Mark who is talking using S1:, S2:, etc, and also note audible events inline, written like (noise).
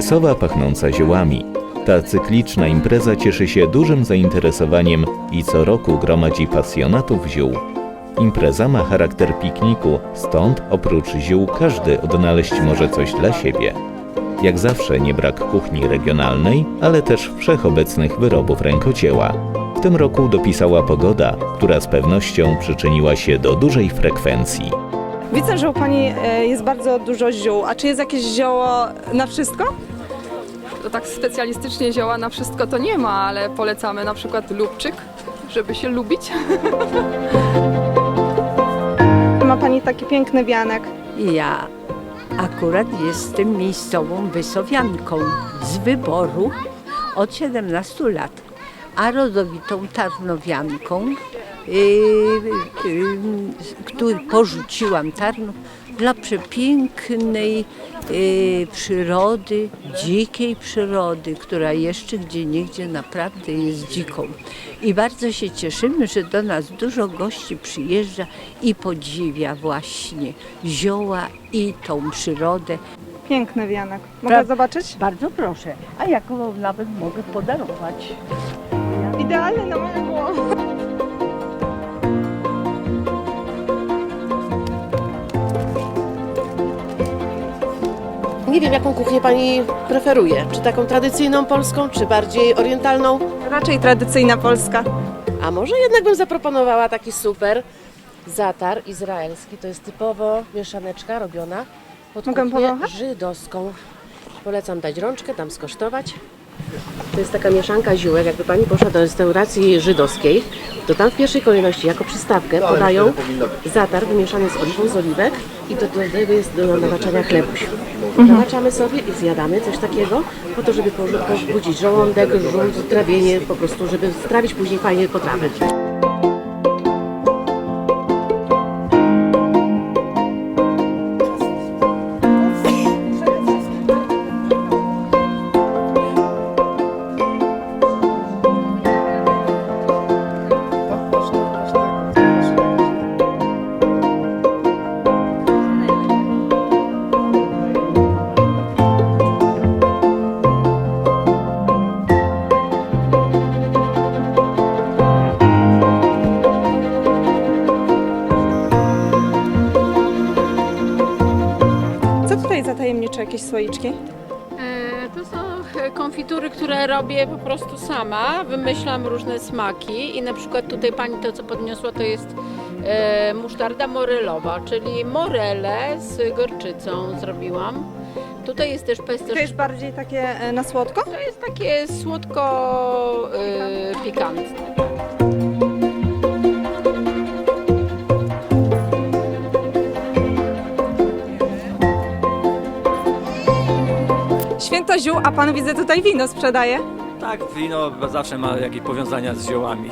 S1: Wysowa pachnąca ziołami. Ta cykliczna impreza cieszy się dużym zainteresowaniem i co roku gromadzi pasjonatów ziół. Impreza ma charakter pikniku, stąd oprócz ziół każdy odnaleźć może coś dla siebie. Jak zawsze nie brak kuchni regionalnej, ale też wszechobecnych wyrobów rękodzieła. W tym roku dopisała pogoda, która z pewnością przyczyniła się do dużej frekwencji.
S2: Widzę, że u Pani e, jest bardzo dużo ziół. A czy jest jakieś zioło na wszystko?
S3: To tak specjalistycznie zioła na wszystko to nie ma, ale polecamy na przykład lubczyk, żeby się lubić. (laughs)
S2: Ma Pani taki piękny wianek.
S4: Ja akurat jestem miejscową wysowianką z wyboru od 17 lat, a rodowitą tarnowianką, który porzuciłam Tarnów dla przepięknej yy, przyrody, dzikiej przyrody, która jeszcze gdzie niegdzie naprawdę jest dziką. I bardzo się cieszymy, że do nas dużo gości przyjeżdża i podziwia właśnie zioła i tą przyrodę.
S2: Piękny wianek. Mogę
S4: Pra-
S2: zobaczyć?
S4: Bardzo proszę, a ja go nawet mogę podarować.
S2: Idealny na moją głowę.
S5: Nie wiem, jaką kuchnię Pani preferuje. Czy taką tradycyjną polską, czy bardziej orientalną?
S2: Raczej tradycyjna polska.
S5: A może jednak bym zaproponowała taki super zatar izraelski. To jest typowo mieszaneczka robiona pod
S2: Mogę
S5: kuchnię
S2: powąchać?
S5: żydowską. Polecam dać rączkę, tam skosztować. To jest taka mieszanka ziółek. Jakby Pani poszła do restauracji żydowskiej, to tam w pierwszej kolejności jako przystawkę podają zatar wymieszany z oliwą z oliwek i do do tego jest do namaczania chlebuś. Namaczamy sobie i zjadamy coś takiego po to, żeby pobudzić żołądek, żółt, trawienie, po prostu, żeby strawić później fajnie potrawy.
S2: Tutaj za tajemnicze jakieś słoiczki?
S6: E, To są konfitury, które robię po prostu sama. Wymyślam różne smaki i na przykład tutaj pani to, co podniosła, to jest e, musztarda morelowa, czyli morele z gorczycą zrobiłam. Tutaj jest też
S2: To
S6: pesto.
S2: jest bardziej takie e, na słodko?
S6: To jest takie słodko e, pikantne.
S2: święto ziół, a pan widzę tutaj wino sprzedaje.
S7: Tak, wino zawsze ma jakieś powiązania z ziołami.